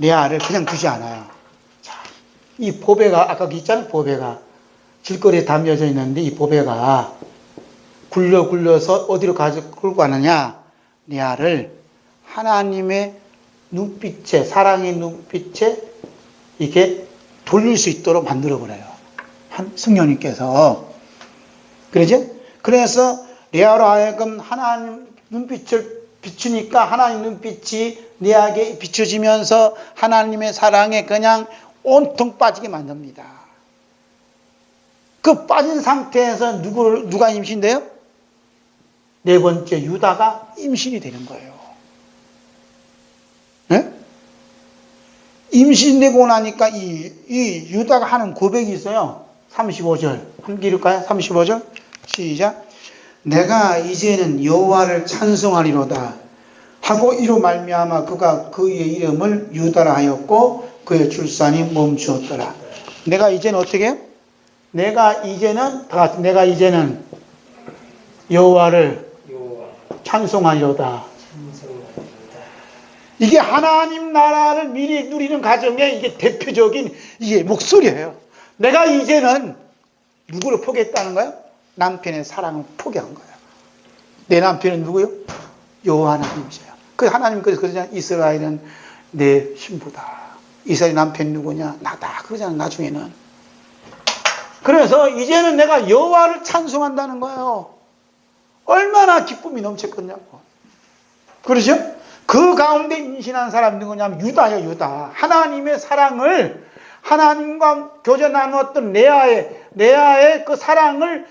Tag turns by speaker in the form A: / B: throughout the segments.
A: 레아를 그냥 두지 않아요. 자, 이 보배가 아까 있잖아요. 보배가 길거리에 담겨져 있는데 이 보배가 굴려 굴려서 어디로 가져 끌고 가느냐? 레아를 하나님의 눈빛에 사랑의 눈빛에 이게 돌릴 수 있도록 만들어 버려요. 한 성령님께서 그러죠? 그래서 레아로 하여금 하나님 눈빛을 비추니까 하나님 눈빛이 레아에게 비춰지면서 하나님의 사랑에 그냥 온통 빠지게 만듭니다. 그 빠진 상태에서 누구를 누가 임신돼요? 네 번째 유다가 임신이 되는 거예요. 네? 임신되고 나니까 이, 이 유다가 하는 고백이 있어요. 35절. 함께 읽을까요? 35절. 시작. 내가 이제는 여호와를 찬송하리로다 하고 이로 말미암아 그가 그의 이름을 유다라 하였고 그의 출산이 멈추었더라. 내가 이제는 어떻게? 내가 이제는 다 같이 내가 이제는 여호와를
B: 여호와
A: 찬송하리로다. 이게 하나님 나라를 미리 누리는 가정의 이게 대표적인 이게 목소리예요. 내가 이제는 누구를 포기했다는 거예요? 남편의 사랑을 포기한 거예요. 내 남편은 누구요? 여호와 하나님이세요. 그 하나님 그래서 그러잖아요. 이스라엘은 내 신부다. 이스라엘 남편 누구냐? 나다. 그러잖아요. 나중에는. 그래서 이제는 내가 여호와를 찬송한다는 거예요. 얼마나 기쁨이 넘쳤겠냐고. 그러죠? 그 가운데 임신한 사람 누구냐면 유다예요, 유다. 하나님의 사랑을 하나님과 교제 나누었던 레아의 레아의 그 사랑을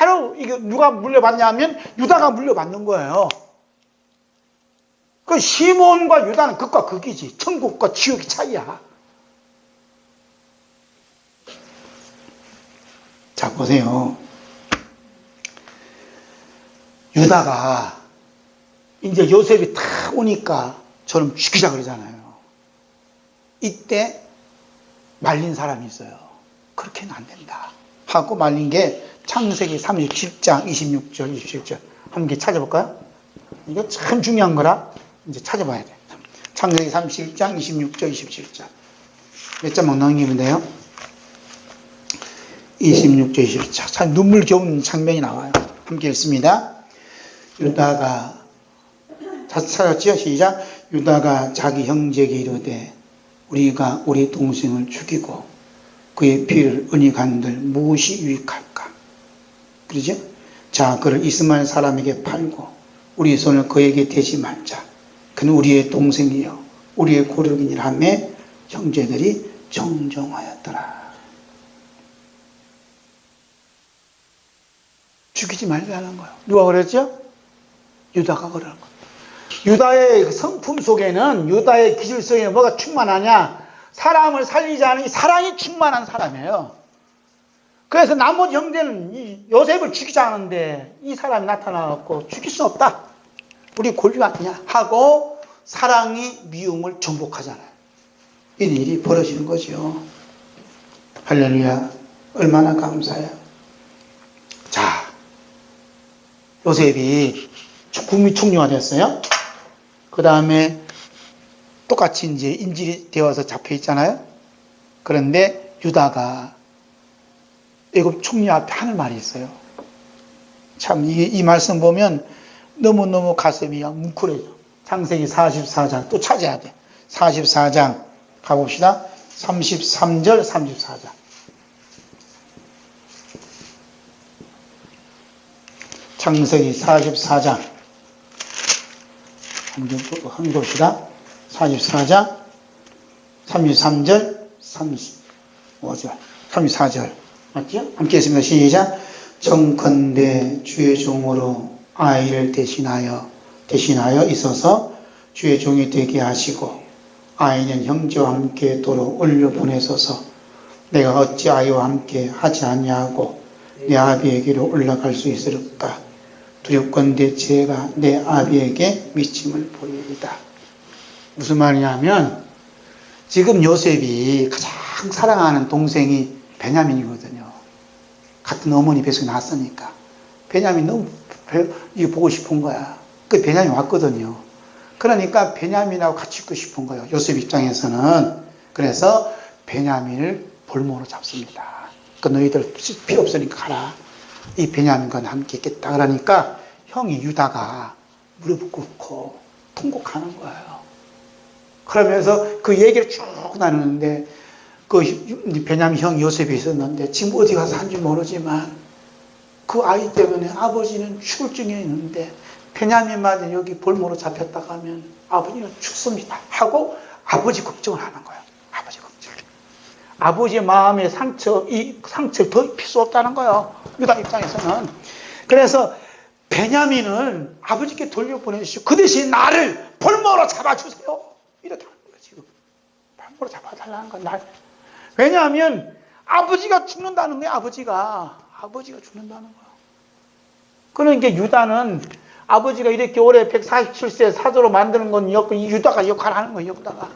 A: 그대로 이게 누가 물려받냐면 유다가 물려받는 거예요. 그 시몬과 유다는 극과 극이지. 천국과 지옥의 차이야. 자, 보세요. 유다가 이제 요셉이 탁 오니까 저는 죽이자 그러잖아요. 이때 말린 사람이 있어요. 그렇게는 안 된다. 하고 말린 게 창세기 37장 26절, 27절. 함께 찾아볼까요? 이거 참 중요한 거라 이제 찾아봐야 돼. 창세기 37장 26절, 27절. 몇 점만 넘기면 돼요? 26절, 27절. 참 눈물 겨운 장면이 나와요. 함께 읽습니다. 유다가 찾았지요? 시작. 유다가 자기 형제에게 이르되 우리가 우리 동생을 죽이고 그의 피를 은닉한들 무엇이 유익할까? 그러죠? 자, 그를 이스마엘 사람에게 팔고 우리 손을 그에게 대지 말자. 그는 우리의 동생이요 우리의 고력이니라 하며 형제들이 정정하였더라. 죽이지 말자는 거예요. 누가 그랬죠? 유다가 그러는 거예요. 유다의 성품 속에는 유다의 기질 속에 뭐가 충만하냐? 사람을 살리지 않으니 사랑이 충만한 사람이에요. 그래서 나머지 형제는 이 요셉을 죽이지 않은데 이 사람이 나타나갖고 죽일 수 없다. 우리 골비가 아니냐 하고 사랑이 미움을 정복하잖아요. 이 일이 벌어지는 거죠. 할렐루야. 얼마나 감사해요. 자, 요셉이 국민 총리가 됐어요. 그 다음에 똑같이 이제 인질이 되어서 잡혀 있잖아요. 그런데 유다가 애굽 총리 앞에 하는 말이 있어요. 참, 이, 이 말씀 보면 너무너무 가슴이 뭉클해져. 창세기 44장 또 찾아야 돼. 44장 가봅시다. 33절, 34장. 창세기 44장. 한번 봅시다. 44장, 33절, 35절, 34절. 맞죠? 함께 했습니다. 시작. 정컨대 주의 종으로 아이를 대신하여, 대신하여 있어서 주의 종이 되게 하시고, 아이는 형제와 함께 도로 올려 보내소서, 내가 어찌 아이와 함께 하지 아니하고, 내 아비에게로 올라갈 수 있을까? 두렵건대 제가 내 아비에게 미침을 보이리다. 무슨 말이냐면 지금 요셉이 가장 사랑하는 동생이 베냐민이거든요. 같은 어머니 뱃속에 났으니까. 베냐민 너무 배- 이거 보고 싶은 거야. 그 베냐민 왔거든요. 그러니까 베냐민하고 같이 있고 싶은 거예요. 요셉 입장에서는. 그래서 베냐민을 볼모로 잡습니다. 그 너희들 필요 없으니까 가라. 이 베냐민과 함께 있겠다. 그러니까 형이 유다가 무릎 꿇고 통곡하는 거예요. 그러면서 그 얘기를 쭉 나누는데 그 베냐민 형 요셉이 있었는데 지금 어디 가서 한지 모르지만 그 아이 때문에 아버지는 죽을 중에 있는데 베냐민만 여기 볼모로 잡혔다가 하면 아버지는 죽습니다. 하고 아버지 걱정을 하는 거예요. 아버지 걱정. 아버지의 마음의 상처, 이 상처를 더 입힐 수 없다는 거예요. 유다 입장에서는. 그래서 베냐민을 아버지께 돌려보내주시고 그 대신 나를 볼모로 잡아주세요. 이렇게 하는 거예요, 지금. 볼모로 잡아달라는 건 날. 왜냐하면 아버지가 죽는다는 거예요, 아버지가. 아버지가 죽는다는 거예요. 그러니까 유다는 아버지가 이렇게 올해 147세 사도로 만드는 건 역, 유다가 역할을 하는 거예요, 유다가.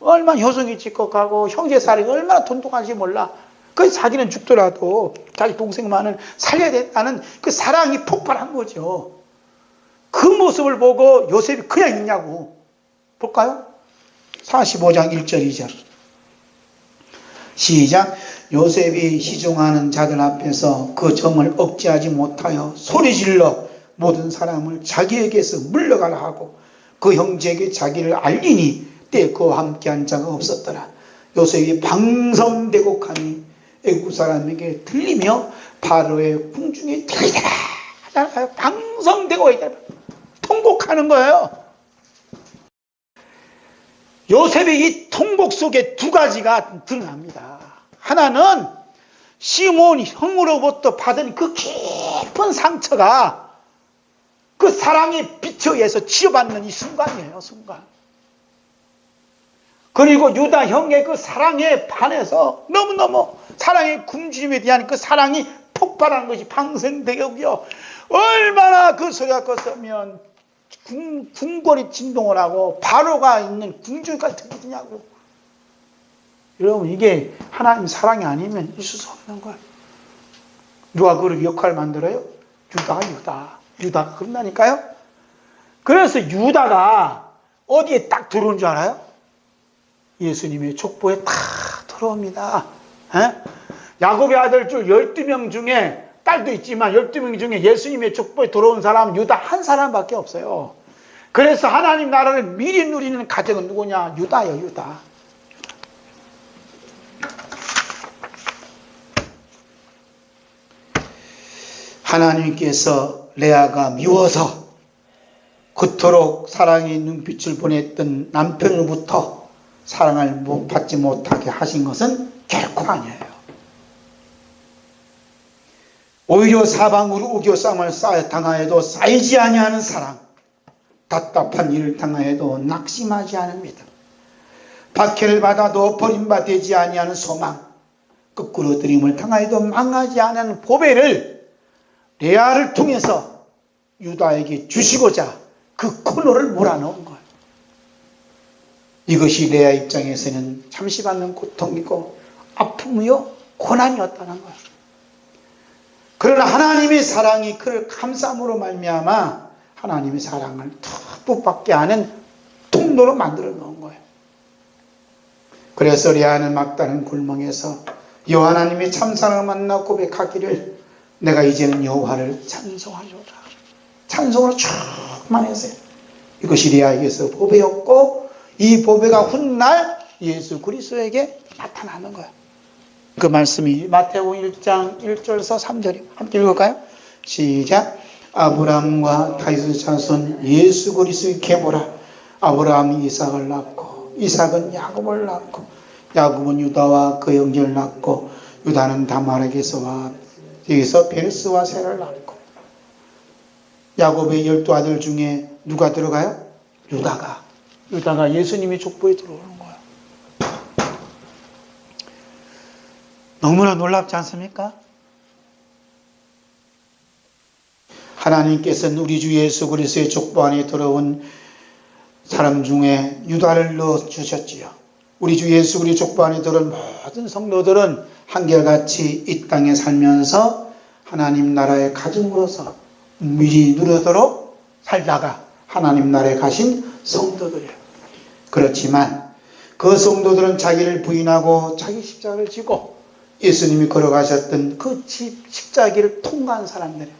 A: 얼마나 효성이 찌꺽하고 형제살이 얼마나 돈독한지 몰라. 그 자기는 죽더라도 자기 동생만은 살려야 된다는 그 사랑이 폭발한 거죠. 그 모습을 보고 요셉이 그냥 있냐고. 볼까요? 45장 1절 2절. 시작. 요셉이 시종하는 자들 앞에서 그 점을 억제하지 못하여 소리질러 모든 사람을 자기에게서 물러가라 하고 그 형제에게 자기를 알리니 때 그와 함께한 자가 없었더라. 요셉이 방성되고 하니 애국 사람에게 들리며 바로의 궁중에 들리더라. 있다. 통곡하는 거예요. 요셉의 이 통곡 속에 두 가지가 드러납니다. 하나는 시몬 형으로부터 받은 그 깊은 상처가 그 사랑의 빛에 의해서 치유받는 이 순간이에요, 순간. 그리고 유다 형의 그 사랑에 반해서 너무너무 사랑의 굶주림에 대한 그 사랑이 폭발하는 것이 방생대역이요. 얼마나 그 소리가 컸으면 궁, 궁궐이 진동을 하고 바로가 있는 궁중까지 들리냐고. 여러분 이게 하나님 사랑이 아니면 있을 수 없는 거예요. 누가 그를 역할을 만들어요? 유다가 유다. 유다가 그런다니까요. 그래서 유다가 어디에 딱 들어온 줄 알아요? 예수님의 족보에 딱 들어옵니다. 에? 야곱의 아들 줄 12명 중에 딸도 있지만 12명 중에 예수님의 족보에 들어온 사람은 유다 한 사람밖에 없어요. 그래서 하나님 나라를 미리 누리는 가정은 누구냐? 유다예요, 유다. 하나님께서 레아가 미워서 그토록 사랑의 눈빛을 보냈던 남편으로부터 사랑을 받지 못하게 하신 것은 결코 아니에요. 오히려 사방으로 우겨 쌈을 쌓여 당하여도 쌓이지 아니하는 사랑, 답답한 일을 당하여도 낙심하지 않습니다. 박해를 받아도 버림받지 아니하는 소망, 거꾸로 드림을 당하여도 망하지 않은 보배를 레아를 통해서 유다에게 주시고자 그 코너를 몰아넣은 거예요. 이것이 레아 입장에서는 잠시 받는 고통이고 아픔이요 고난이었다는 거예요. 그러나 하나님의 사랑이 그를 감싸므로 말미암아 하나님의 사랑을 듬뿍받게 하는 통로로 만들어 놓은 거예요. 그래서 레아는 막다른 굴멍에서 여호와 하나님의 참사랑을 만나 고백하기를 내가 이제는 여호와를 찬송하리로다. 찬송으로 충만했어요. 이것이 레아에게서 보배였고 이 보배가 훗날 예수 그리스도에게 나타나는 거예요. 그 말씀이 마태복음 1장 1절에서 3절이 함께 읽을까요? 시작. 아브라함과 다윗의 자손 예수 그리스도의 계보라. 아브라함이 이삭을 낳고 이삭은 야곱을 낳고 야곱은 유다와 그 형제를 낳고 유다는 다말에게서와 여기서 베르스와 세를 낳고 야곱의 열두 아들 중에 누가 들어가요? 유다가 유다가 예수님의 족보에 들어오는 거예요. 너무나 놀랍지 않습니까? 하나님께서는 우리 주 예수 그리스도의 족보 안에 들어온 사람 중에 유다를 넣어 주셨지요. 우리 주 예수 그리스도 족보 안에 들어온 모든 성도들은 한결같이 이 땅에 살면서 하나님 나라의 가정으로서 미리 누르도록 살다가 하나님 나라에 가신 성도들이에요. 그렇지만 그 성도들은 자기를 부인하고 자기 십자가를 지고 예수님이 걸어가셨던 그 집- 십자가를 통과한 사람들이에요.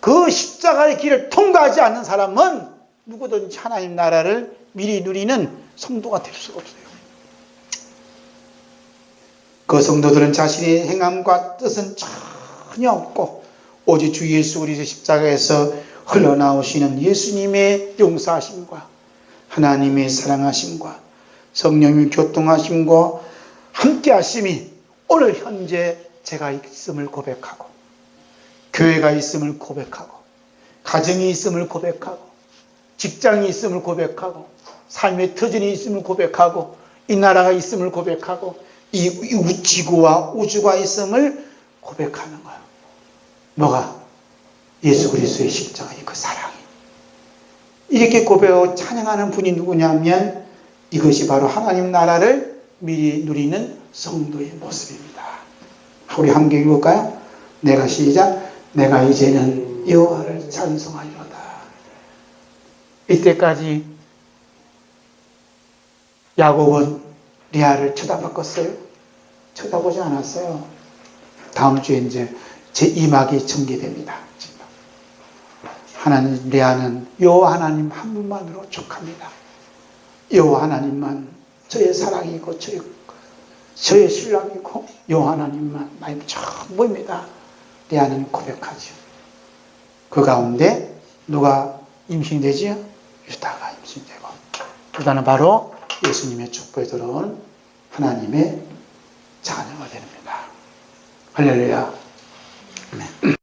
A: 그 십자가의 길을 통과하지 않는 사람은 누구든지 하나님 나라를 미리 누리는 성도가 될 수가 없어요. 그 성도들은 자신의 행함과 뜻은 전혀 없고 오직 주 예수 그리스도 십자가에서 흘러나오시는 예수님의 용서하심과 하나님의 사랑하심과 성령의 교통하심과 함께하심이 오늘 현재 제가 있음을 고백하고 교회가 있음을 고백하고 가정이 있음을 고백하고 직장이 있음을 고백하고 삶의 터전이 있음을 고백하고 이 나라가 있음을 고백하고 이 우- 지구와 우주가 있음을 고백하는 거예요. 뭐가? 예수 그리스도의 십자가의 그 사랑이. 이렇게 고백하고 찬양하는 분이 누구냐면 이것이 바로 하나님 나라를 미리 누리는 성도의 모습입니다. 우리 함께 읽을까요? 내가 시작. 내가 이제는 여호와를 찬송하리로다. 이때까지 야곱은 리아를 쳐다봤겠어요? 쳐다보지 않았어요. 다음 주에 이제 제 이막이 전개됩니다. 지금. 하나님 리아는 여호와 하나님 한 분만으로 족합니다. 여호와 하나님만 저의 사랑이고 저의 저의 신랑이고 여호와 하나님만 나의 전부입니다. 리아는 고백하죠. 그 가운데 누가 임신되지요? 유다가 임신되고 유다는 바로 예수님의 축복에 들어온 하나님의 자녀가 됩니다. 할렐루야. 아멘.